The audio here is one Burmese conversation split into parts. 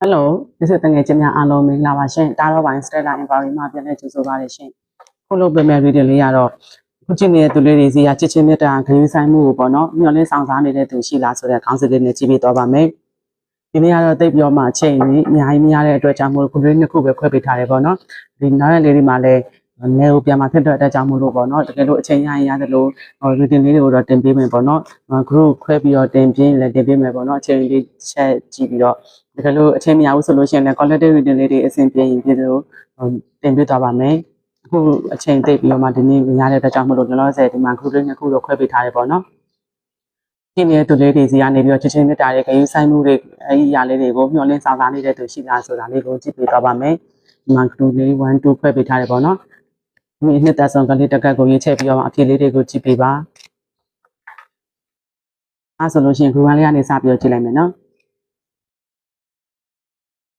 ဟယ်လိုဒီစစ်တငယ်ချင်းများအားလုံးမင်္ဂလာပါရှင်တာတော့ပိုင်း Stella Environment မှာပြန်လည်ကြိုဆိုပါရရှင်ခုလိုပြင်မဲ့ဗီဒီယိုလေးကတော့ခုချင်းနေတဲ့သူလေးတွေစီကချစ်ချင်းမြတ်တာဂရုဆိုင်မှုကိုပေါ့နော်မျှော်လင့်ဆောင်စားနေတဲ့သူရှိလားဆိုတဲ့ခေါင်းစဉ်လေးနဲ့ကြည့်ပြီးတော့ပါမယ်ဒီနေ့ကတော့တိတ်ပြောမှအချိန်ကြီးအများကြီးမရတဲ့အတွက်ကြောင့်မို့ခုလေးနှစ်ခုပဲခွဲပေးထားတယ်ပေါ့နော်ဒီနောက်ရက်လေးတွေမှာလည်း နေကိုပြန်มาဖြစ်တဲ့အတွက်ကြောင့်မို့လို့ပေါ့နော်တကယ်လို့အချိန်ရရင်ရတယ်လို့ reading လေးတွေကိုတော့တင်ပေးမယ်ပေါ့နော် group ခွဲပြီးတော့တင်ပြင်းလည်းတင်ပေးမယ်ပေါ့နော်အချိန်လေးချက်ကြည့်ပြီးတော့တကယ်လို့အချိန်မရဘူးဆိုလို့ရှိရင်လည်း collective reading လေးတွေအဆင်ပြေရင်ပြည့်လို့တင်ပြသွားပါမယ်အခုအချိန်သိပြီးတော့မှဒီနေ့ရတဲ့အတွက်ကြောင့်မို့လို့လောလောဆယ်ဒီမှာ group လေးနှစ်ခုတော့ခွဲပေးထားတယ်ပေါ့နော်ဒီနေ့သူလေးတွေစီကနေပြီးတော့ချင်းချင်းမြတ်တာတွေခရီးဆိုင်မှုတွေအဲဒီຢာလေးတွေကိုမျှော်လင့်ဆောင်စားနေတဲ့သူရှိလားဆိုတာလေးကိုကြည့်ပေးသွားပါမယ်ဒီမှာ group လေး1 2ခွဲပေးထားတယ်ပေါ့နော် ဒီနှစ်သက်ဆုံးကလေးတက်ကတ်ကိုရေးချက်ပြီးတော့အဖြေလေးတွေကိုကြည့်ပေးပါအဲဆိုလို့ရှိရင် group 1လေးကနေစပြီးတော့ကြည့်လိုက်မယ်နော်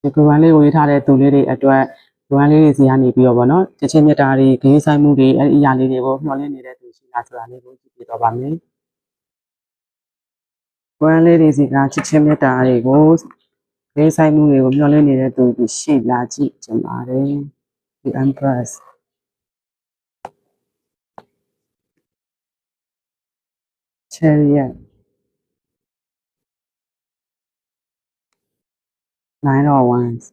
ဒီ group 1လေးကိုရေးထားတဲ့သူလေးတွေအတွက် group 1လေးတွေစီကနေပြီးတော့ဗောနော်ချင်းချင်းမြတ်တာတွေခရီးဆိုင်မှုတွေအဲဒီຢာလေးတွေကိုမျှော်လင့်နေတဲ့သူရှိလားဆိုတာလေးကိုကြည့်ပေးတော့ပါမယ်ဝမ်းလေးတွေစီကချစ်ချင်းမြတ်တာတွေကိုခေးဆိုင်မှုတွေကိုမျှော်လင့်နေတဲ့သူရှိလားကြည့်ကြပါတယ်ဒီ empress chariot nine of wands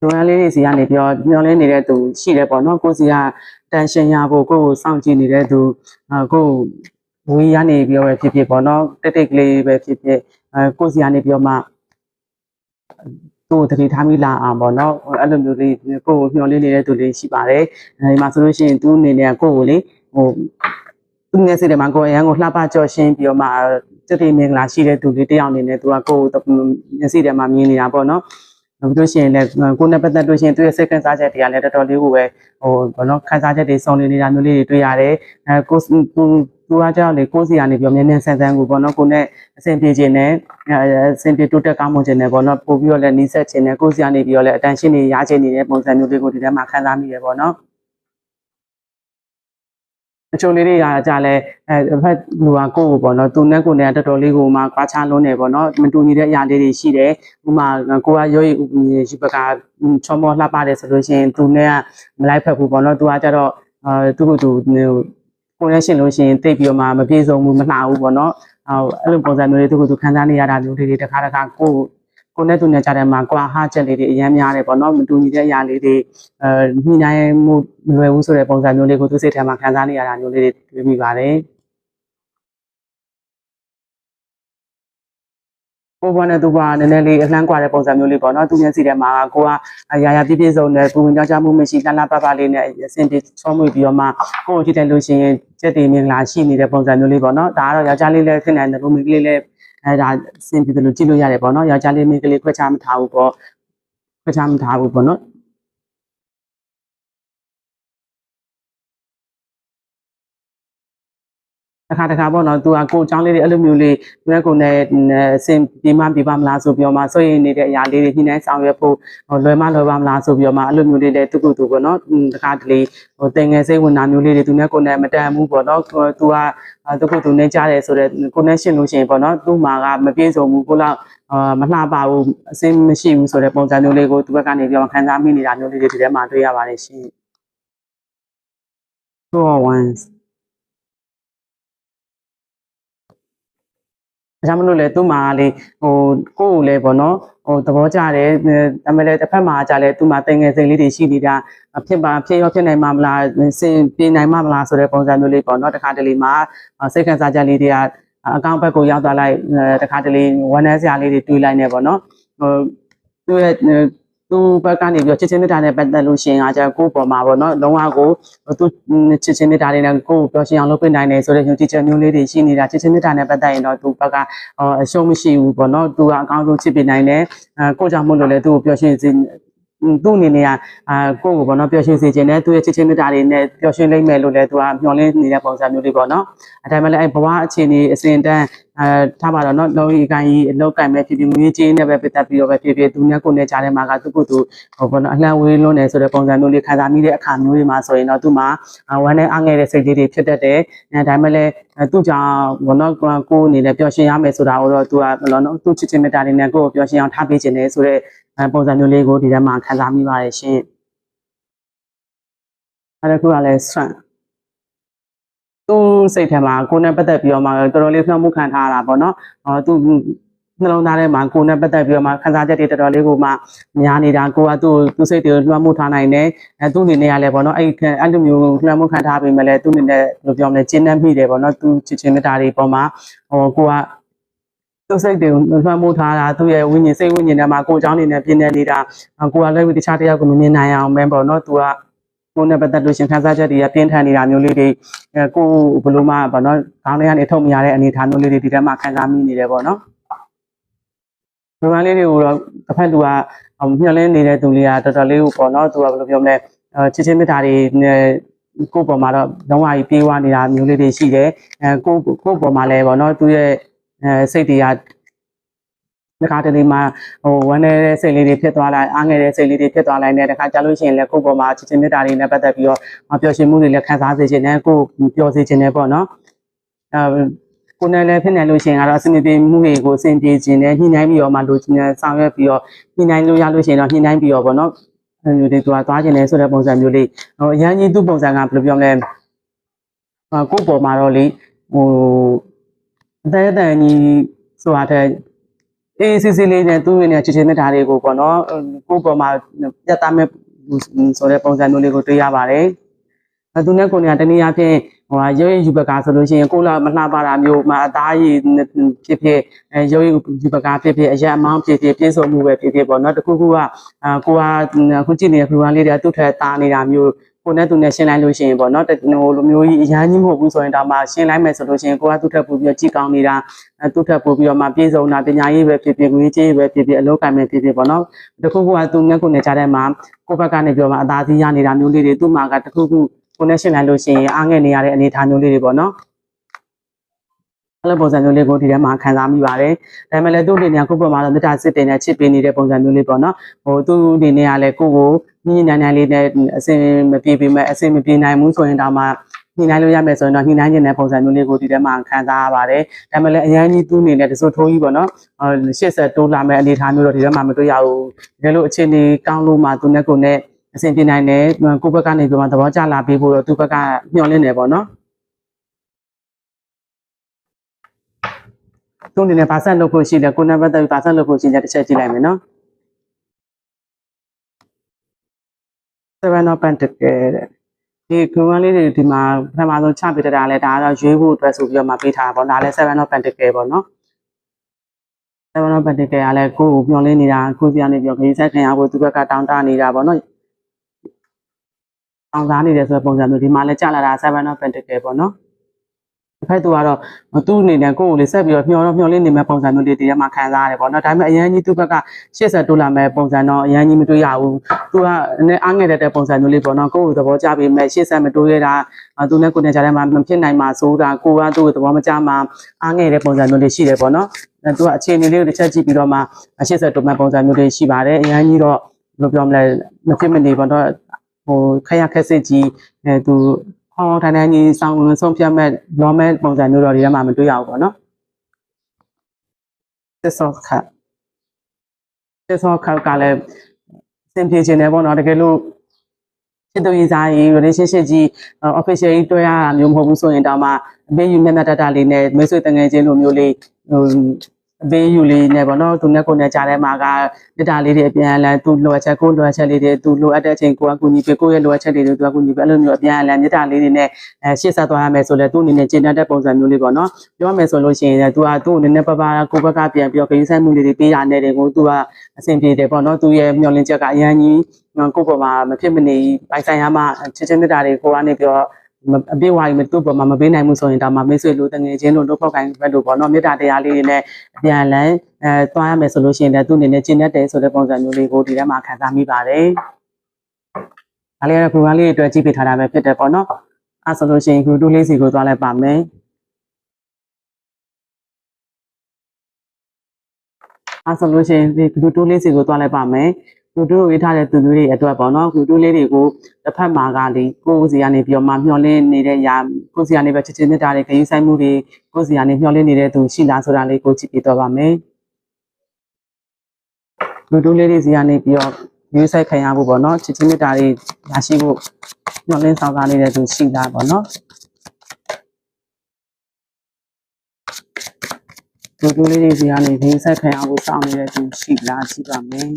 ဒွန်လေးတွေစီကနေပြောမျောလင်းနေတဲ့သူရှိတယ်ပေါ့နော်ကိုစီကတန်ရှင်ရဖို့ကိုကိုစောင့်ကြည့်နေတဲ့သူအကို ဝေးရနေပြောပဲဖြစ်ဖြစ်ပေါ့နော်တက်တက်ကလေးပဲဖြစ်ဖြစ်အဲကိုစီကနေပြောမှသူ့ကိုတတိထားမိလာအောင်ပေါ့နော်အဲ့လိုမျိုးလေးကိုကိုမျောလင်းနေတဲ့သူလေးရှိပါတယ်အဲဒီမှာဆိုလို့ရှိရင်သူအနေနဲ့ကိုကိုလေဟိုသူငယ်စီတယ်မှာကိုအရန်ကိုလှပကြော်ရှင်းပြီးတော့မှတတိမင်္ဂလာရှိတဲ့သူလေးတယောက်အနေနဲ့သူကကိုကိုမျက်စိထဲမှာမြင်နေတာပေါ့နော်နောက်ပြီးလို့ရှိရင်လည်းကိုယ်နဲ့ပတ်သက်လို့ရှိရင်သူရဲ့စိတ်ခံစားချက်တွေကလည်းတော်တော်လေးကိုပဲဟိုဘောနော်ခံစားချက်တွေစုံလင်နေတာမျိုးလေးတွေတွေ့ရတယ်အဲကို သူသူကကြောက်လေကိုစီကနေပြောမြဲမြဲဆန်းဆန်းကိုဘောနော်ကိုနဲ့အဆင်ပြေခြင်းနဲ့အဆင်ပြေတိုးတက်ကောင်းမွန်ခြင်းနဲ့ဘောနော်ပို့ပြီးတော့လည်းနီးစပ်ခြင်းနဲ့ကိုစီကနေပြီးတော့လည်းအတန်ရှင်းနေရခြင်းနေတဲ့ပုံစံမျိုးလေးကိုဒီထဲမှာခံစားမိရပေါ့နော်အချို့လေးတွေကကြာလဲအဲဖက်လူကကိုယ့်ကိုပေါ့နော်သူနဲ့ကိုယ်နဲ့တော်တော်လေးကိုမှကွာခြားလုံးနေပေါ့နော်မတူညီတဲ့အရာလေးတွေရှိတယ်ဥမာကိုကရောရီရှိပကချောမောလှပတယ်ဆိုလို့ရှိရင်သူနဲ့ကမလိုက်ဖက်ဘူးပေါ့နော်သူကကြတော့အဲသူ့ကိုသူ ကိုယ်နဲ့ရှင်လို့ရှိရင်တိတ်ပြီးတော့မှမပြေဆုံးဘူးမလှဘူးပေါ့နော်အဲအဲ့လိုပုံစံမျိုးလေးသူ့ကိုသူခံစားနေရတာမျိုးလေးတွေတစ်ခါတစ်ခါကိုယ်ကိုနဲ့သူနဲ့ကြတဲ့မှာကွာဟချက်လေးတွေအများများတယ်ပေါ့နော်မတူညီတဲ့အရာလေးတွေအဲညှိနှိုင်းမှုမလွယ်ဘူးဆိုတဲ့ပုံစံမျိုးလေးကိုသူစိတ်ထဲမှာခံစားနေရတာမျိုးလေးတွေတွေ့မိပါတယ် ကိုဘွားနဲ့သူဘွားနည်းနည်းလေးအလှမ်းကွာတဲ့ပုံစံမျိုးလေးပေါ့နော်သူမျက်စိထဲမှာကိုကရာရာပြည့်ပြည့်စုံတဲ့ပူဝင်ကြောက်ကြမှုမရှိလှလှပပလေးနဲ့အဆင်ပြေချောမွေပြီးတော့မှကိုကိုကြည့်တယ်လို့ရှိရင်စက်တည်မင်္ဂလာရှိနေတဲ့ပုံစံမျိုးလေးပေါ့နော်ဒါကတော့ယောက်ျားလေးလည်းဖြစ်နိုင်တယ်လို့မိန်းကလေးလည်းအဲဒါစင်ပြီးတယ်လို့ကြည့်လို့ရတယ်ပေါ့နော်ယောက်ျားလေးမိန်းကလေးခွဲခြားမထားဘူးပေါ့ခွဲခြားမထားဘူးပေါ့နော် တစ်ခါတစ်ခါပေါ့နော်သူကကိုအကြောင်းလေးတွေအဲ့လိုမျိုးလေးသူကကိုနဲ့အစင်ပြေမပြေပါမလားဆိုပြီးတော့မှဆိုရင်နေတဲ့အရာလေးတွေညှိနှိုင်းဆောင်ရွက်ဖို့လွယ်မလွယ်ပါမလားဆိုပြီးတော့မှအဲ့လိုမျိုးလေးတွေသူကသူပေါ့နော်တစ်ခါတလေဟိုတင်ငယ်စိတ်ဝင်တာမျိုးလေးတွေသူနဲ့ကိုနဲ့မတန်ဘူးပေါ့နော်သူကသူကသူနဲ့ကြားတယ်ဆိုတော့ကိုနဲ့ရှင်းလို့ရှိရင်ပေါ့နော်သူ့မှာကမပြေဆုံးဘူးကိုလောက်အာမလှပါဘူးအစင်မရှိဘူးဆိုတဲ့ပုံစံမျိုးလေးကိုသူဘက်ကနေပြောခံစားမိနေတာမျိုးလေးတွေဒီထဲမှာတွေ့ရပါတယ်ရှင် Two ones ဒါကြောင့်မလို့လေသူ့မှာလေဟိုကိုယ့်ကိုလည်းပေါ့နော်ဟိုသဘောကျတယ်ဒါပေမဲ့လည်းတစ်ဖက်မှာကြလဲသူ့မှာတင်ငယ်စိတ်လေးတွေရှိနေတာဖြစ်ပါဖြစ်ရောဖြစ်နိုင်မှာမလားစင်ပြနိုင်မှာမလားဆိုတဲ့ပုံစံမျိုးလေးပေါ့နော်တခါတလေမှာစိတ်ခံစားချက်လေးတွေကအကောင့်ဘက်ကိုရောက်သွားလိုက်တခါတလေဝမ်းနည်းစရာလေးတွေတွေးလိုက်နေပေါ့နော်ဟိုသူ့ရဲ့ သူ့ဘက်ကနေပြီးတော့ချစ်ချင်းမြတ်တာနဲ့ပတ်သက်လို့ရှင်အားကြကိုယ့်ပေါ်မှာပေါ့နော်လုံးဝကိုသူချစ်ချင်းမြတ်တာတွေနဲ့ကိုယ့်ကိုပျော်ရွှင်အောင်လုပ်ပေးနိုင်တယ်ဆိုတဲ့ယုံကြည်ချက်မျိုးလေးတွေရှိနေတာချစ်ချင်းမြတ်တာနဲ့ပတ်သက်ရင်တော့သူ့ဘက်ကအရှုံးမရှိဘူးပေါ့နော်သူကအကောင်းဆုံးချစ်ပေးနိုင်တယ်အဲကိုကြောင့်မို့လို့လေသူ့ကိုပျော်ရွှင်စေသူ့အနေနဲ့ကအာကိုယ့်ကိုပေါ့နော်ပျော်ရွှင်စေခြင်းနဲ့သူ့ရဲ့ချစ်ချင်းမြတ်တာတွေနဲ့ပျော်ရွှင်လိမ့်မယ်လို့လည်းသူကမျှော်လင့်နေတဲ့ပုံစံမျိုးလေးပေါ့နော်အဲဒါမှလည်းအဲဘဝအခြေအနေအစဉ်တန်း အအဲထားပါတော့နော်လုံးကြီးအကိုင်းကြီးအလောက်ကင်မဲ့ဖြစ်ဖြစ်ငွေကြေးနဲ့ပဲပတ်သက်ပြီးတော့ပဲဖြစ်ဖြစ်သူနဲ့ကိုယ်နဲ့ကြားထဲမှာကသူ့ကိုယ်သူဟိုဘောနော်အလှမ်းဝေးလွန်းနေဆိုတဲ့ပုံစံမျိုးလေးခံစားမိတဲ့အခါမျိုးတွေမှာဆိုရင်တော့သူ့မှာဝမ်းနဲ့အားငယ်တဲ့စိတ်လေးတွေဖြစ်တတ်တယ်အဲဒါမှလည်းသူ့ကြောင့်ဘောနော်ကိုယ်အနေနဲ့ပျော်ရွှင်ရမယ်ဆိုတာကိုတော့သူကဘယ်လိုနော်သူ့ချစ်ချင်းမေတ္တာလေးနဲ့ကိုယ်ကိုပျော်ရွှင်အောင်ထားပေးခြင်းတယ်ဆိုတဲ့ပုံစံမျိုးလေးကိုဒီထဲမှာခံစားမိပါတယ်ရှင်အဲ့ဒါကလည်း strength သူ့စိတ်ထဲမှာကိုယ်နဲ့ပတ်သက်ပြီးတော့မှတော်တော်လေးနှောင့်မှုခံထားတာပေါ့နော်အော်သူနှလုံးသားထဲမှာကိုယ်နဲ့ပတ်သက်ပြီးတော့မှခံစားချက်တွေတော်တော်လေးကိုမှများနေတာကိုကသူ့သူ့စိတ်တွေကိုလွှမ်းမိုးထားနိုင်တယ်အဲသူ့အနေနဲ့ကလည်းပေါ့နော်အဲ့အဲ့လိုမျိုးလွှမ်းမိုးခံထားပြီးမှလည်းသူ့အနေနဲ့ဘယ်လိုပြောမလဲကျဉ်းနှံ့မိတယ်ပေါ့နော်သူ့ချစ်ချင်းမေတ္တာတွေပေါ်မှာဟောကိုကသူ့စိတ်တွေကိုလွှမ်းမိုးထားတာသူ့ရဲ့ဝိညာဉ်စိတ်ဝိညာဉ်ထဲမှာကိုယ်အကြောင်းနေနဲ့ပြင်းနေနေတာကိုကလည်းတခြားတယောက်ကိုမမြင်နိုင်အောင်ပဲပေါ့နော်သူက ကိုယ်နဲ့ပတ်သက်လို့ရှင်ခန်းစားချက်တွေကပြင်းထန်နေတာမျိုးလေးတွေအဲကိုဘယ်လိုမှပေါ့နော်ခေါင်းထဲကနေထုတ်မရတဲ့အနေအထားမျိုးလေးတွေဒီထဲမှာခံစားမိနေတယ်ပေါ့နော်ဒီမှာလေးတွေကိုတော့တစ်ဖက်သူကမျှော်လင့်နေတဲ့သူလေးကတော်တော်လေးကိုပေါ့နော်သူကဘယ်လိုပြောမလဲအဲချစ်ချင်းမြတ်တာတွေနဲ့ကိုယ့်ပေါ်မှာတော့လုံးဝကြီးပြေးဝနေတာမျိုးလေးတွေရှိတယ်အဲကိုကိုယ့်ပေါ်မှာလည်းပေါ့နော်သူရဲ့အဲစိတ်တွေက တခါတလေမှာဟိုဝမ်းနေတဲ့စိတ်လေးတွေဖြစ်သွားလိုက်အားငယ်တဲ့စိတ်လေးတွေဖြစ်သွားလိုက်တဲ့တခါကြာလို့ရှိရင်လည်းကိုယ့်ပေါ်မှာချစ်ချင်းမြတ်တာတွေနဲ့ပတ်သက်ပြီးတော့ပျော်ရွှင်မှုတွေလည်းခံစားစေခြင်းနဲ့ကိုယ်ပျော်စေခြင်းနဲ့ပေါ့နော်အဲကိုယ်နဲ့လည်းဖြစ်နေလို့ရှိရင်ကတော့အစင်ပြေမှုတွေကိုအစင်ပြေခြင်းနဲ့ညှိနှိုင်းပြီးတော့မှလိုချင်တဲ့ဆောင်ရွက်ပြီးတော့ညှိနှိုင်းလို့ရလို့ရှိရင်တော့ညှိနှိုင်းပြီးတော့ပေါ့နော်အဲမျိုးတွေသူကသွားခြင်းနဲ့ဆိုတဲ့ပုံစံမျိုးလေးဟိုအရန်ကြီးသူ့ပုံစံကဘယ်လိုပြောမလဲအာကိုယ့်ပေါ်မှာတော့လေဟိုအသက်အတန်ကြီးဆိုတာတဲ့ အေးစစ်စစ်လေးနဲ့သူ့ရဲ့ချစ်ချင်းမြတ်တာတွေကိုပေါ့နော်ကိုယ့်ပေါ်မှာပြတ်သားမဲ့ဆိုတဲ့ပုံစံမျိုးလေးကိုတွေ့ရပါတယ်။အဲသူနဲ့ကိုယ်နဲ့တနည်းအားဖြင့်ဟိုဟာရုပ်ရည်ယူပကာဆိုလို့ရှိရင်ကိုယ်လာမလှပတာမျိုးမှာအသားရည်ဖြစ်ဖြစ်အဲရုပ်ရည်ယူပကာဖြစ်ဖြစ်အရက်အမောင်းဖြစ်ဖြစ်ပြည့်စုံမှုပဲဖြစ်ဖြစ်ပေါ့နော်တခုခုကအာကိုကခုကြည့်နေတဲ့ခရူဝါလေးတွေကသူ့ထက်သားနေတာမျိုး ကိုနဲ့သူနဲ့ရှင်းလိုက်လို့ရှိရင်ပေါ့နော်ဟိုလိုမျိုးကြီးအရန်ကြီးမဟုတ်ဘူးဆိုရင်တော့မှရှင်းလိုက်မယ်ဆိုလို့ရှိရင်ကိုကသူ့ထက်ပိုပြီးကြည့်ကောင်းနေတာသူ့ထက်ပိုပြီးတော့မှပြေဆုံးတာပညာရေးပဲဖြစ်ဖြစ်ငွေကြေးပဲဖြစ်ဖြစ်အလုပ်ကံပဲဖြစ်ဖြစ်ပေါ့နော်တခုခုကသူနဲ့ကိုနဲ့ကြားထဲမှာကိုဘက်ကနေပြောမှအသာစီးရနေတာမျိုးလေးတွေသူ့မှာကတခုခုကိုနဲ့ရှင်းလိုက်လို့ရှိရင်အားငယ်နေရတဲ့အနေအထားမျိုးလေးတွေပေါ့နော်အဲ့လိုပုံစံမျိုးလေးကိုဒီထဲမှာခံစားမိပါတယ်။ဒါပေမဲ့လည်းသူ့အနေနဲ့ကိုယ့်ဘက်မှာတော့မေတ္တာစစ်တင်နဲ့ချစ်ပေးနေတဲ့ပုံစံမျိုးလေးပေါ့နော်။ဟိုသူ့အနေနဲ့ကလည်းကိုယ့်ကို ညဉ့်ညံ့ညံ့လေးနဲ့အစင်မပြေပေမဲ့အစင်မပြေနိုင်ဘူးဆိုရင်တော့မှညှိနှိုင်းလို့ရမယ်ဆိုရင်တော့ညှိနှိုင်းခြင်းတဲ့ပုံစံမျိုးလေးကိုဒီထဲမှာခံစားရပါတယ်။ဒါပေမဲ့လည်းအရန်ကြီးသူ့အနေနဲ့တစိုးထိုးကြီးပေါ့နော်။ဟိုရှေ့ဆက်တိုးလာမဲ့အနေအထားမျိုးတော့ဒီထဲမှာမတွေ့ရဘူး။ဒါလို့အခြေအနေကောင်းလို့မှသူနဲ့ကိုနဲ့အဆင်ပြေနိုင်တယ်ကိုယ့်ဘက်ကနေပြောမှသဘောကျလာပြီးဖို့တော့သူ့ဘက်ကညှော်လင့်နေပေါ့နော်။သူအနေနဲ့ပါဆက်လုပ်ဖို့ရှိတယ်ကိုယ်နဲ့ပတ်သက်ပြီးပါဆက်လုပ်ဖို့ရှိတယ်တစ်ချက်ကြည့်လိုက်မယ်နော် seven of pentacle တဲ့ဒီကွန်လေးတွေဒီမှာပထမဆုံးချပေးတာလဲဒါကတော့ရွေးဖို့အတွက်ဆိုပြီးတော့မှပေးထားတာပေါ့ဒါလည်း seven of pentacle ပေါ့နော် seven of pentacle ကလည်းကိုယ့်ကိုမျောလင်းနေတာကိုယ်စီကနေပြောခရီးဆက်ခင်အောင်သူဘက်ကတောင်းတနေတာပေါ့နော်အောင်စားနေတယ်ဆိုတဲ့ပုံစံမျိုးဒီမှာလည်းကြာလာတာ7 of pentacle ပေါ့နော် တစ်ဖက်သူကတော့သူ့အနေနဲ့ကိုယ့်ကိုလေးဆက်ပြီးတော့မျောတော့မျောလေးနေမဲ့ပုံစံမျိုးလေးတည်းမှာခံစားရတယ်ပေါ့နော်ဒါပေမဲ့အရန်ကြီးသူ့ဘက်ကရှေ့ဆက်တိုးလာမဲ့ပုံစံတော့အရန်ကြီးမတွေ့ရဘူးသူကအနေအားငယ်တဲ့ပုံစံမျိုးလေးပေါ့နော်ကိုယ့်ကိုသဘောကျပြီးမဲ့ရှေ့ဆက်မတိုးရတာသူနဲ့ကိုယ်နဲ့ကြားထဲမှာမဖြစ်နိုင်မှာဆိုတာကိုကသူ့ကိုသဘောမကျမှာအားငယ်တဲ့ပုံစံမျိုးလေးရှိတယ်ပေါ့နော်သူကအခြေအနေလေးကိုတစ်ချက်ကြည့်ပြီးတော့မှရှေ့ဆက်တိုးမဲ့ပုံစံမျိုးလေးရှိပါတယ်အရန်ကြီးတော့ဘယ်လိုပြောမလဲမဖြစ်မနေပေါ့နော်ဟိုခက်ရခက်စစ်ကြီးအဲသူ ဟောထိုင်ထိုင်ကြီးစောင်းဆုံးဖြတ်မဲ့ normal ပုံစံမျိုးတော့ဒီထဲမှာမတွေ့ရဘူးပေါ့နော်စစ်စောခတ်စစ်စောခတ်ကလည်းစင်ပြေခြင်းတယ်ပေါ့နော်တကယ်လို့ချစ်သူရင်စားရင် relationship ကြီး official ကြီးတွဲရတာမျိုးမဟုတ်ဘူးဆိုရင်တော့မှအပေးယူမျက်နှာတတလေးနဲ့မိတ်ဆွေတငယ်ချင်းလိုမျိုးလေးဟို အပေးယူလေးနဲ့ပေါ့နော်သူနဲ့ကိုယ်နဲ့ကြားထဲမှာကတစ်တာလေးတွေအပြန်အလှန်သူလိုအပ်ချက်ကိုလိုအပ်ချက်လေးတွေသူလိုအပ်တဲ့အချိန်ကိုကကူညီပေးကိုယ့်ရဲ့လိုအပ်ချက်တွေသူကကူညီပေးအဲ့လိုမျိုးအပြန်အလှန်မြတ်တာလေးတွေနဲ့အဲရှေ့ဆက်သွားရမယ်ဆိုလဲသူ့အနေနဲ့ကျင့်တတ်တဲ့ပုံစံမျိုးလေးပေါ့နော်ပြောရမယ်ဆိုလို့ရှိရင်သူကသူ့အနေနဲ့ပပကိုဘက်ကပြန်ပြီးတော့ခရီးဆိုင်မှုလေးတွေပေးရတဲ့တဲ့ကိုသူကအဆင်ပြေတယ်ပေါ့နော်သူရဲ့မျှော်လင့်ချက်ကအရန်ကြီးကိုယ့်ပေါ်မှာမဖြစ်မနေပိုင်ဆိုင်ရမှချစ်ချင်းမြတ်တာတွေကိုကနေပြီးတော့ အပြည့်ဝကြီးမသူ့ပေါ်မှာမပေးနိုင်ဘူးဆိုရင်ဒါမှမိတ်ဆွေလိုတငယ်ချင်းလိုလုပ်ဖောက်ကိုင်းဘက်လိုပေါ့နော်မေတ္တာတရားလေးတွေနဲ့အပြန်အလှန်အဲသွားရမယ်ဆိုလို့ရှိရင်လည်းသူ့အနေနဲ့ကျင့်တတ်တယ်ဆိုတဲ့ပုံစံမျိုးလေးကိုဒီထဲမှာခံစားမိပါတယ်။ဒါလေးကတော့ group လေးတွေအတွက်ကြည့်ပေးထားတာပဲဖြစ်တယ်ပေါ့နော်။အဲဆိုလို့ရှိရင် group 2လေးစီကိုသွားလိုက်ပါမယ်။အဲဆိုလို့ရှိရင်ဒီဂလူတိုးလေးစီကိုသွားလိုက်ပါမယ် ဂလူတိုးကိုရေးထားတဲ့သူမျိုးတွေအတွက်ပေါ့နော်ဂလူတိုးလေးတွေကိုတစ်ဖက်မှာကလေကိုယ်စီကနေပြီးတော့မှမျောလင်းနေတဲ့ຢာကိုယ်စီကနေပဲချစ်ချင်းမြတ်တာတွေခရီးဆိုင်မှုတွေကိုယ်စီကနေမျောလင်းနေတဲ့သူရှိလားဆိုတာလေးကိုကြည့်ပြတော့ပါမယ်ဂလူတိုးလေးတွေစီကနေပြီးတော့ယူဆိုင်ခံရဖို့ပေါ့နော်ချစ်ချင်းမြတ်တာတွေရရှိဖို့မျောလင်းဆောင်စားနေတဲ့သူရှိလားပေါ့နော်လူတူလေးတွေစီကနေခင်းဆက်ခံရဖို့စောင့်နေတဲ့သူရှိလားကြည့်ပါမယ်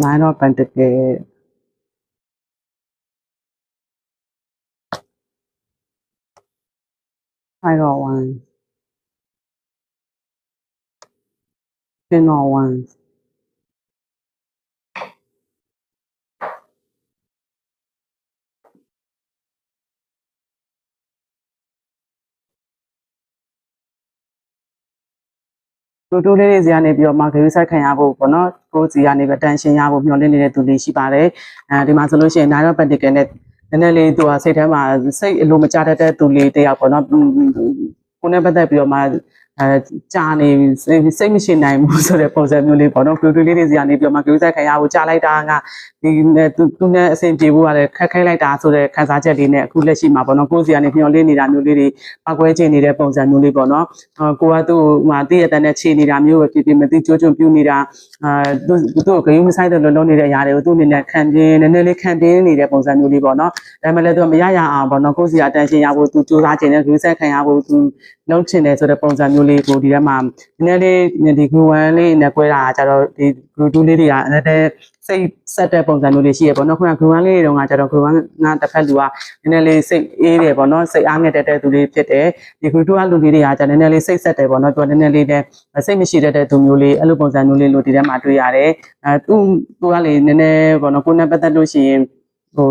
Nine of Pentacles. Five of Wands. Ten of Wands. ။ တူတူလေးတွေစီကနေပြီးတော့မာဂရီဆက်ခံရဖို့ပေါ့နော်။ကိုယ်စီကနေပဲတန်ရှင်းရဖို့မျှော်လင့်နေတဲ့သူလေးရှိပါတယ်။အဲဒီမှာဆိုလို့ရှိရင်နိုင်တော့ပက်တကယ်နဲ့နည်းနည်းလေးသူကစိတ်ထဲမှာစိတ်အလိုမကျတတ်တဲ့သူလေးတယောက်ပေါ့နော်။ကိုယ်နဲ့ပတ်သက်ပြီးတော့မှ အဲကြာနေစိတ်စိတ်မရှိနိုင်ဘူးဆိုတဲ့ပုံစံမျိုးလေးပေါ့နော်။တူတူလေးတွေစီကနေပြီးတော့မာဂရီဆက်ခံရဖို့ကြာလိုက်တာကဒီသူသူနဲ့အဆင်ပြေဖို့ကလည်းခက်ခဲလိုက်တာဆိုတဲ့ခံစားချက်လေးနဲ့အခုလက်ရှိမှာပေါ့နော်။ကိုယ်စီကနေမျှော်လင့်နေတာမျိုးလေးတွေပောက်ကွဲချင်နေတဲ့ပုံစံမျိုးလေးပေါ့နော်။အာကိုကသူ့ဟိုတည့်ရတဲ့နဲ့ခြေနေတာမျိုးပဲဖြစ်ဖြစ်မသိကြိုးကြုံပြူနေတာအာသူသူ့ကိုဂရုမစိုက်တဲ့လုံးလုံးနေတဲ့အရာတွေကိုသူ့အနေနဲ့ခံပြင်းနည်းနည်းလေးခံပြင်းနေတဲ့ပုံစံမျိုးလေးပေါ့နော်ဒါပေမဲ့လည်းသူကမရရအောင်ပေါ့နော်ကိုယ့်စီအတန်ရှင်းရဖို့သူစူးစမ်းခြင်းနဲ့ဂရုစိုက်ခံရဖို့သူ လုံးချင်တယ်ဆိုတဲ့ပုံစံမျိုးလေးကိုဒီထဲမှာနည်းနည်းလေးဒီ group 1လေးနဲ့꿰တာကကြတော့ဒီ group 2လေးတွေကနည်းနည်းစိတ်ဆက်တဲ့ပုံစံမျိုးလေးရှိရပေါ့နော်ခုနက group 1လေးတွေတုန်းကကြတော့ group 1ကတစ်ဖက်လူကနည်းနည်းလေးစိတ်အေးတယ်ပေါ့နော်စိတ်အားငယ်တဲ့တဲ့သူလေးဖြစ်တယ်ဒီ group 2ကလူလေးတွေကကြနည်းနည်းလေးစိတ်ဆက်တယ်ပေါ့နော်သူကနည်းနည်းလေးနဲ့စိတ်မရှိတတ်တဲ့သူမျိုးလေးအဲ့လိုပုံစံမျိုးလေးလို့ဒီထဲမှာတွေ့ရတယ်အဲသူသူကလေနည်းနည်းပေါ့နော်ကိုယ်နဲ့ပတ်သက်လို့ရှိရင်ဟို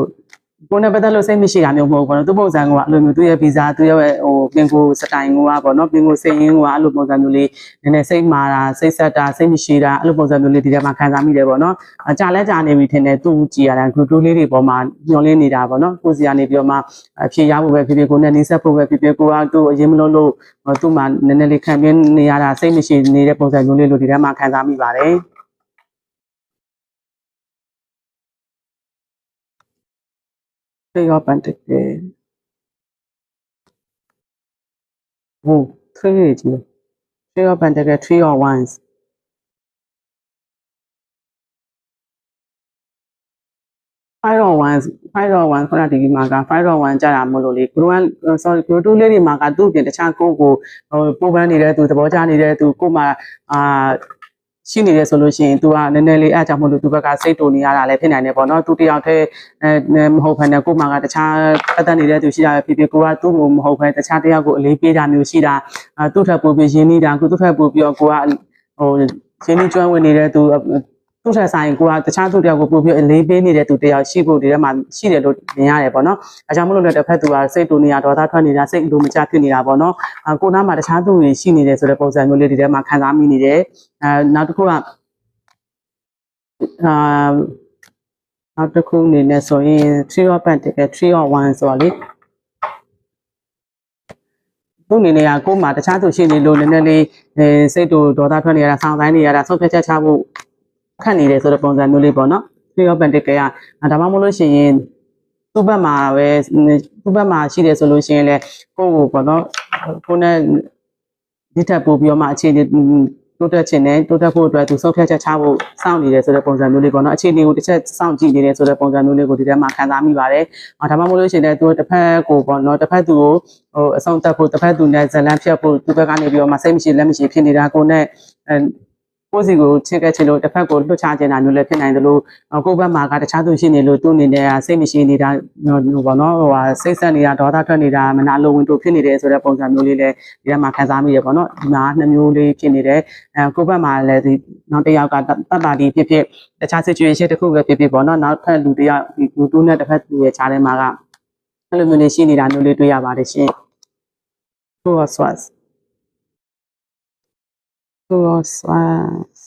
ကိုယ်နဲ့ပတ်သက်လို့စိတ်မရှိတာမျိုးမဟုတ်ဘူးပေါ့နော်သူပုံစံကအဲ့လိုမျိုးသူရဲ့ဗီဇာသူရဲ့ဟိုပင်ကိုစတိုင်ကပေါ့နော်ပင်ကိုစိတ်ရင်းကအဲ့လိုပုံစံမျိုးလေးနည်းနည်းစိတ်မာတာစိတ်ဆက်တာစိတ်မရှိတာအဲ့လိုပုံစံမျိုးလေးဒီထဲမှာခံစားမိတယ်ပေါ့နော်အကြလဲကြာနေပြီထင်တယ်သူကြည်ရတာ group 2လေးတွေပေါ်မှာညှော်လင်းနေတာပေါ့နော်ကိုစီကနေပြီးတော့မှအဖြေရဖို့ပဲဖြစ်ဖြစ်ကိုနဲ့နှိစက်ဖို့ပဲဖြစ်ဖြစ်ကိုကသူ့အရင်မလို့လို့သူ့မှာနည်းနည်းလေးခံပြင်းနေရတာစိတ်မရှိနေတဲ့ပုံစံမျိုးလေးလို့ဒီထဲမှာခံစားမိပါတယ် သေရောပန်တက်တယ်ဟို3ရေးကြည့်သေရောပန်တက်က3 or 1 5 on 1 5 on 1ခုနဒီဒီမှာက5 on 1ကြာတာမလို့လေ group 1 sorry group 2လေးတွေမှာကသူ့အပြင်တခြားကိုကိုဟိုပိုးပန်းနေတဲ့သူသဘောကျနေတဲ့သူကိုမှအာ ရှိနေတယ်ဆိုလို့ရှိရင် तू ကနည်းနည်းလေးအားကြောင့်မလို့ तू ဘက်ကစိတ်တူနေရတာလည်းဖြစ်နိုင်တယ်ပေါ့နော် तू တယောက်တည်းအဲမဟုတ်ဘဲနဲ့ကိုမှကတခြားပတ်သက်နေတဲ့သူရှိတာဖြစ်ဖြစ်ကိုကသူ့ကိုမဟုတ်ဘဲတခြားတယောက်ကိုအလေးပေးတာမျိုးရှိတာအဲသူ့ထပ်ပို့ပြီးရင်းနေတာကိုသူ့ထပ်ပို့ပြီးတော့ကိုကဟိုရင်းနှီးကျွမ်းဝင်နေတဲ့သူ သူ့ထက်ဆိုင်ကိုကတခြားသူတယောက်ကိုပို့ပြီးအလေးပေးနေတဲ့သူတယောက်ရှိဖို့ဒီထဲမှာရှိတယ်လို့မြင်ရတယ်ပေါ့နော်အဲကြောင့်မလို့လည်းတစ်ဖက်သူကစိတ်တူနေတာဒေါသထွက်နေတာစိတ်လိုမချဖြစ်နေတာပေါ့နော်အဲကိုနားမှာတခြားသူတွေရှိနေတယ်ဆိုတဲ့ပုံစံမျိုးလေးဒီထဲမှာခံစားမိနေတယ်အဲနောက်တစ်ခုကအာနောက်တစ်ခုအနေနဲ့ဆိုရင်3 of pentacles 3 of 1ဆိုတော့လေသူ့အနေနဲ့ကကိုယ်မှာတခြားသူရှိနေလို့နည်းနည်းလေးအဲစိတ်တူဒေါသထွက်နေရတာဆောင်းတိုင်းနေရတာဆုံးဖြတ်ချက်ချဖို့ ခက်နေတယ်ဆိုတဲ့ပုံစံမျိုးလေးပေါ့နော်3 of pentacles ကဒါမှမဟုတ်လို့ရှိရင်သူ့ဘက်မှာပဲသူ့ဘက်မှာရှိတယ်ဆိုလို့ရှိရင်လည်းကိုယ့်ကိုပေါ့နော်ကိုယ်နဲ့ဒီထက်ပိုပြီးတော့မှအခြေအနေတိုးတက်ခြင်းနဲ့တိုးတက်ဖို့အတွက်သူဆုံးဖြတ်ချက်ချဖို့စောင့်နေတယ်ဆိုတဲ့ပုံစံမျိုးလေးပေါ့နော်အခြေအနေကိုတစ်ချက်စောင့်ကြည့်နေတယ်ဆိုတဲ့ပုံစံမျိုးလေးကိုဒီထဲမှာခံစားမိပါတယ်။ဒါမှမဟုတ်လို့ရှိရင်လည်းသူတစ်ဖက်ကိုပေါ့နော်တစ်ဖက်သူကိုဟိုအဆုံးတက်ဖို့တစ်ဖက်သူနဲ့ဇလန်းဖြတ်ဖို့သူဘက်ကနေပြီးတော့မှစိတ်မရှိလက်မရှိဖြစ်နေတာကိုနဲ့အဲ ကိုယ်စီကိုချစ်ခဲ့ချင်လို့တစ်ဖက်ကိုလွတ်ချခြင်းတာမျိုးလည်းဖြစ်နိုင်တယ်လို့ကိုယ့်ဘက်မှာကတခြားသူရှိနေလို့သူ့အနေနဲ့စိတ်မရှိနေတာဟိုပေါ့နော်ဟိုဟာစိတ်ဆက်နေတာဒေါသထွက်နေတာမနာလိုဝင်တို့ဖြစ်နေတယ်ဆိုတဲ့ပုံစံမျိုးလေးလည်းဒီထဲမှာခံစားမိရပေါ့နော်ဒီမှာနှစ်မျိုးလေးဖြစ်နေတယ်အဲကိုယ့်ဘက်မှာလည်းဒီနောက်တစ်ယောက်ကတတ်တာဒီဖြစ်ဖြစ်တခြား situation တစ်ခုပဲဖြစ်ဖြစ်ပေါ့နော်နောက်ထပ်လူတစ်ယောက်ဒီလူတူးနဲ့တစ်ဖက်သူရဲ့ခြားထဲမှာကအဲ့လိုမျိုးလေးရှိနေတာမျိုးလေးတွေ့ရပါတယ်ရှင် Two of Swords Two of Swords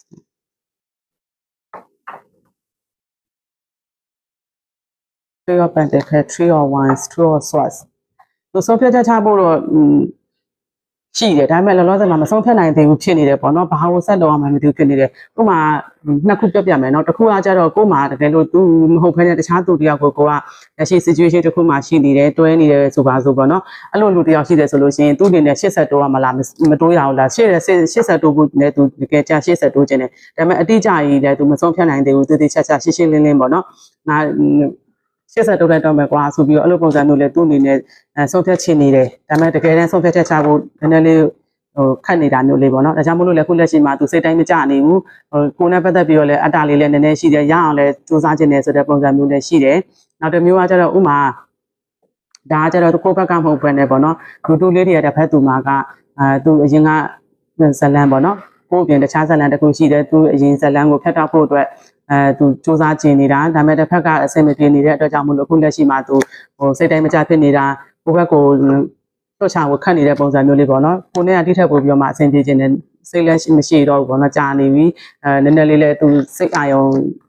three of pentacles three of wands two of swords သူဆုံးဖြတ်ချက်ချဖို့တော့อืม ရှိတယ်ဒါပေမဲ့လောလောဆယ်မှာမဆုံးဖြတ်နိုင်သေးဘူးဖြစ်နေတယ်ပေါ့နော်ဘာလို့ဆက်တော့မှမသိဘူးဖြစ်နေတယ်ဥပမာနှစ်ခုပြတ်ပြတ်မယ်နော်တစ်ခုကကြတော့ကို့မှာတကယ်လို့သူမဟုတ်ဘဲနဲ့တခြားသူတယောက်ကိုကိုကလက်ရှိ situation တစ်ခုမှရှိနေတယ်တွဲနေတယ်ဆိုပါဆိုပေါ့နော်အဲ့လိုလူတယောက်ရှိတယ်ဆိုလို့ရှိရင်သူ့အနေနဲ့80တိုးရမလားမတိုးရအောင်လား80 80တိုးကိုလည်းသူတကယ်ကြာ80တိုးခြင်းတယ်ဒါပေမဲ့အတိအကျကြီးလည်းသူမဆုံးဖြတ်နိုင်သေးဘူးသူတိကျကျရှင်းရှင်းလင်းလင်းပေါ့နော်ငါ 80တိုးလိုက်တော့မယ်ကွာဆိုပြီးတော့အဲ့လိုပုံစံမျိုးလည်းသူ့အနေနဲ့အဲဆုံးဖြတ်ချင်နေတယ်ဒါပေမဲ့တကယ်တမ်းဆုံးဖြတ်ချက်ချဖို့နည်းနည်းလေးဟိုခတ်နေတာမျိုးလေးပေါ့နော်ဒါကြောင့်မို့လို့လည်းခုလက်ရှိမှာသူစိတ်တိုင်းမကြနေဘူးဟိုကိုယ်နဲ့ပတ်သက်ပြီးတော့လည်းအတ္တလေးလည်းနည်းနည်းရှိတယ်ရအောင်လည်းစူးစမ်းခြင်းနဲ့ဆိုတဲ့ပုံစံမျိုးလည်းရှိတယ်နောက်တစ်မျိုးကကျတော့ဥမာဒါကကျတော့ကိုယ့်ဘက်ကမဟုတ်ဘဲနဲ့ပေါ့နော်လူတူလေးတွေကတစ်ဖက်သူမှာကအဲသူအရင်ကဇလန်ပေါ့နော် ကိုယ့်အပြင်တခြားဇလန်တစ်ခုရှိတယ်သူအရင်ဇလန်ကိုဖျက်တောက်ဖို့အတွက်အဲသူစူးစမ်းခြင်းနေတာဒါပေမဲ့တစ်ဖက်ကအဆင်မပြေနေတဲ့အတွက်ကြောင့်မို့လို့ခုလက်ရှိမှာသူဟိုစိတ်တိုင်းမကြဖြစ်နေတာကိုယ့်ဘက်ကိုလွတ်ချကိုခတ်နေတဲ့ပုံစံမျိုးလေးပေါ့နော်ကိုနဲ့အတိထက်ပို့ပြီးတော့မှအဆင်ပြေခြင်းနဲ့စိတ်လက်ရှိမရှိတော့ဘူးပေါ့နော်ကြာနေပြီအဲနည်းနည်းလေးလည်းသူစိတ်အာရုံ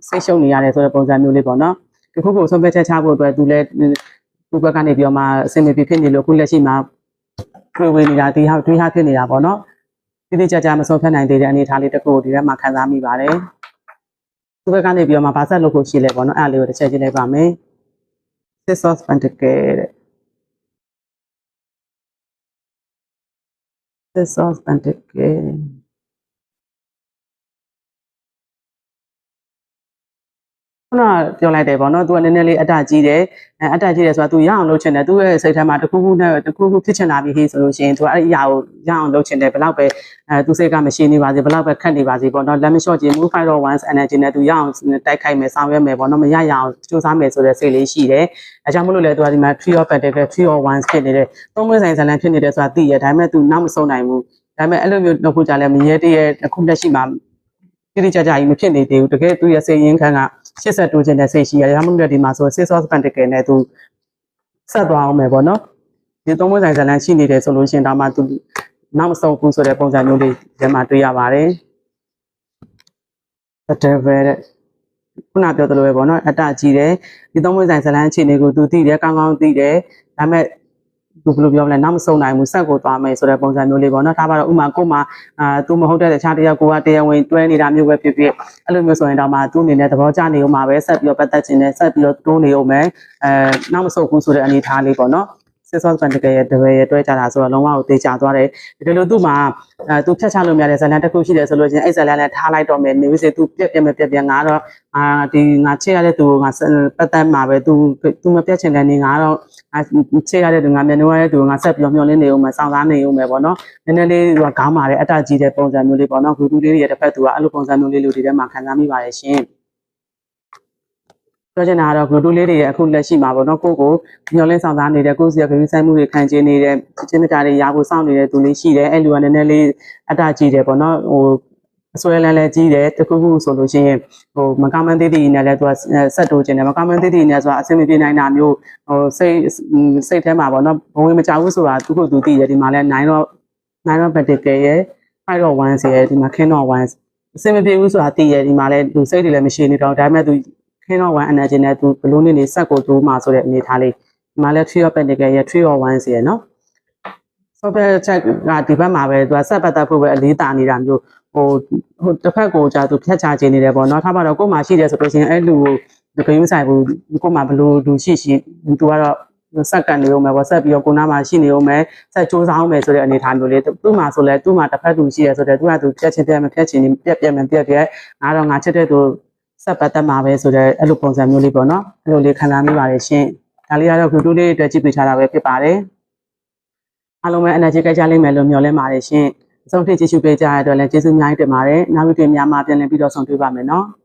စိတ်ရှုံနေရတယ်ဆိုတဲ့ပုံစံမျိုးလေးပေါ့နော်ဒီခုကိုဆုံးဖြတ်ချက်ချဖို့အတွက်သူလည်းသူဘက်ကနေပြီးတော့မှအဆင်မပြေဖြစ်နေလို့ခုလက်ရှိမှာတွေ့ဝေနေတာဒီဟာတွေးဟာဖြစ်နေတာပေါ့နော် တိတိကျကျမဆုံးဖြတ်နိုင်သေးတဲ့အနေအထားလေးတစ်ခုကိုဒီထဲမှာခံစားမိပါတယ်သူဘက်ကနေပြီးတော့မှဗာဆက်လုပ်ဖို့ရှိလဲပေါ့နော်အဲ့ဒါလေးကိုတစ်ချက်ကြည့်လိုက်ပါမယ် Six of Pentacles တဲ့ Six of Pentacles ခုနပြောလိုက်တယ်ပေါ့နော်။ तू ကနည်းနည်းလေးအတ္တကြီးတယ်။အဲအတ္တကြီးတယ်ဆိုတာ तू ရအောင်လုပ်ချင်တယ်။ तू ရဲ့စိတ်ထဲမှာတစ်ခုခုနဲ့တစ်ခုခုဖြစ်ချင်တာပြီးဟေးဆိုလို့ရှိရင် तू အဲ့ဒီအရာကိုရအောင်လုပ်ချင်တယ်ဘယ်လောက်ပဲအဲ तू စိတ်ကမရှိနေပါစေဘယ်လောက်ပဲခက်နေပါစေပေါ့နော်။ lemon shot ကြီး move fight or once energy နဲ့ तू ရအောင်တိုက်ခိုက်မယ်ဆောင်ရွက်မယ်ပေါ့နော်။မရရအောင်စူးစမ်းမယ်ဆိုတဲ့စိတ်လေးရှိတယ်။အဲကြောင့်မလို့လေ तू ကဒီမှာ three of pentacles three of wands ဖြစ်နေတယ်။သုံးမွေးဆိုင်ဇလန်ဖြစ်နေတယ်ဆိုတာသိရဒါပေမဲ့ तू နောက်မဆုံးနိုင်ဘူး။ဒါပေမဲ့အဲ့လိုမျိုးလုပ်ဖို့ကြလဲမရဲတရဲ့အခုလက်ရှိမှာတိတိကျကျကြီးမဖြစ်နေသေးဘူးတကယ်သူရဲ့စိတ်ရင်းခ န်းက80တိုးခြင်းတဲ့စိတ်ရှိရတယ်ဒါမှမဟုတ်ဒီမှာဆို six of pentacle နဲ့သူဆက်သွားအောင်မယ်ပေါ့နော်ဒီသုံးမွေးဆိုင်ဇာလန်ရှိနေတယ်ဆိုလို့ရှိရင်ဒါမှသူနောက်မဆုံးဘူးဆိုတဲ့ပုံစံမျိုးလေးဒီမှာတွေ့ရပါတယ် the devil တဲ့ခုနပြောသလိုပဲပေါ့နော်အတ္တကြီးတယ်ဒီသုံးမွေးဆိုင်ဇာလန်အခြေအနေကိုသူသိတယ်ကောင်းကောင်းသိတယ်ဒါပေမဲ့သူ ဘယ်လိုပြောမလဲနောက်မဆုံးနိုင်ဘူးဆက်ကိုသွားမယ်ဆိုတဲ့ပုံစံမျိုးလေးပေါ့နော်ဒါပါတော့ဥမာကိုမှအာသူမဟုတ်တဲ့တခြားတယောက်ကိုကတရားဝင်တွဲနေတာမျိုးပဲဖြစ်ဖြစ်အဲ့လိုမျိုးဆိုရင်တော့မှသူ့အနေနဲ့သဘောကျနေဦးမှာပဲဆက်ပြီးတော့ပတ်သက်ခြင်းနဲ့ဆက်ပြီးတော့တွန်းနေဦးမယ်အဲနောက်မဆုံးဘူးဆိုတဲ့အနေအထားလေးပေါ့နော်စစ်စောပန်တကယ်ရဲ့တပည့်ရဲ့တွဲကြတာဆိုတော့လုံးဝကိုတေချာသွားတယ်ဒီလိုသူ့မှာအဲသူဖြတ်ချလို့မရတဲ့ဇာလန်တစ်ခုရှိတယ်ဆိုလို့ချင်းအဲ့ဇာလန်နဲ့ထားလိုက်တော့မယ်နေစေသူပြက်ပြက်မပြက်ပြက်ငါတော့အာဒီငါချစ်ရတဲ့သူကိုငါပတ်သက်မှာပဲသူသူမပြက်ချင်တဲ့နေငါတော့ ချစ်ရတဲ့သူငါမျက်နှာရတဲ့သူကိုငါဆက်ပြီးတော့မျောလင်းနေဦးမယ်စောင့်စားနေဦးမယ်ပေါ့နော်နည်းနည်းလေးသူကခေါင်းမာတဲ့အတ္တကြီးတဲ့ပုံစံမျိုးလေးပေါ့နော်ဂူတူလေးတွေရဲ့တစ်ဖက်သူကအဲ့လိုပုံစံမျိုးလေးလို့ဒီထဲမှာခံစားမိပါတယ်ရှင်ပြောချင်တာကတော့ဂလူတူလေးတွေရဲ့အခုလက်ရှိမှာပေါ့နော်ကိုကိုညှော်လင်းဆောင်သားနေတဲ့ကိုစီရဂရုစိုက်မှုတွေခံကျင်းနေတဲ့ချင်းမတာတွေရဖို့စောင့်နေတဲ့သူလေးရှိတယ်အဲ့လူကနည်းနည်းလေးအတ္တကြီးတယ်ပေါ့နော်ဟို အစွဲလန်းလဲကြီးတယ်တခုခုဆိုလို့ရှိရင်ဟိုမကမန်းသေးသေးနဲ့လဲသူကဆက်တိုးခြင်းတယ်မကမန်းသေးသေးနဲ့ဆိုတာအဆင်မပြေနိုင်တာမျိုးဟိုစိတ်စိတ်ထဲမှာပေါ့နော်ဘဝင်မကြောက်ဘူးဆိုတာသူခုသူသိတယ်ဒီမှာလဲ9တော့9တော့ particle ရဲ့5တော့1ရဲ့ဒီမှာခင်းတော့1အဆင်မပြေဘူးဆိုတာသိတယ်ဒီမှာလဲသူစိတ်တွေလည်းမရှိနေတော့ဒါပေမဲ့သူခင်းတော့1 energy နဲ့သူဘလုံးနေနေဆက်ကိုတိုးမှဆိုတဲ့အနေထားလေးဒီမှာလဲ3 of pentacle ရဲ့3 of 1ရဲ့နော် software check ကဒီဘက်မှာပဲသူကဆက်ပတ်သက်ဖို့ပဲအလေးတာနေတာမျိုး ဟိုဟိုတစ်ဖက်ကိုကြာသူဖြတ်ချခြင်းနေတယ်ပေါ့နော်ထားပါတော့ကို့မှာရှိတယ်ဆိုလို့ရှိရင်အဲ့လူကိုဒီကိန်းဆိုင်ဘူးကို့မှာဘလို့လူရှိရှိသူကတော့စက်ကန်နေအောင်မယ်ပေါ့ဆက်ပြီးတော့ကိုနာမှာရှိနေအောင်မယ်ဆက်စူးစမ်းအောင်မယ်ဆိုတဲ့အနေအထားမျိုးလေးသူ့မှာဆိုလဲသူ့မှာတစ်ဖက်သူရှိရဆိုတဲ့သူကသူပြက်ချင်းပြက်မပြက်ချင်းပြက်ပြက်မပြက်ပြက်ငါတော့ငါချစ်တဲ့သူဆက်ပတ်သက်မှာပဲဆိုတဲ့အဲ့လိုပုံစံမျိုးလေးပေါ့နော်အဲ့လိုလေးခံစားမိပါတယ်ရှင်ဒါလေးကတော့ဂရုတိုးလေးအတွက်ကြည့်ပေးထားတာပဲဖြစ်ပါတယ်အားလုံးပဲ energy ကြိုက်ကြလိမ့်မယ်လို့မျှော်လင့်ပါတယ်ရှင်။ ဆုံးဖြတ်ကြည့်ရှုပေးကြရတဲ့အတွက်လည်းကျေးဇူးအများကြီးတင်ပါတယ်။နောက်ဗီဒီယိုများမှာပြန်လည်ပြီးတော့ဆုံတွေ့ပါမယ်နော်။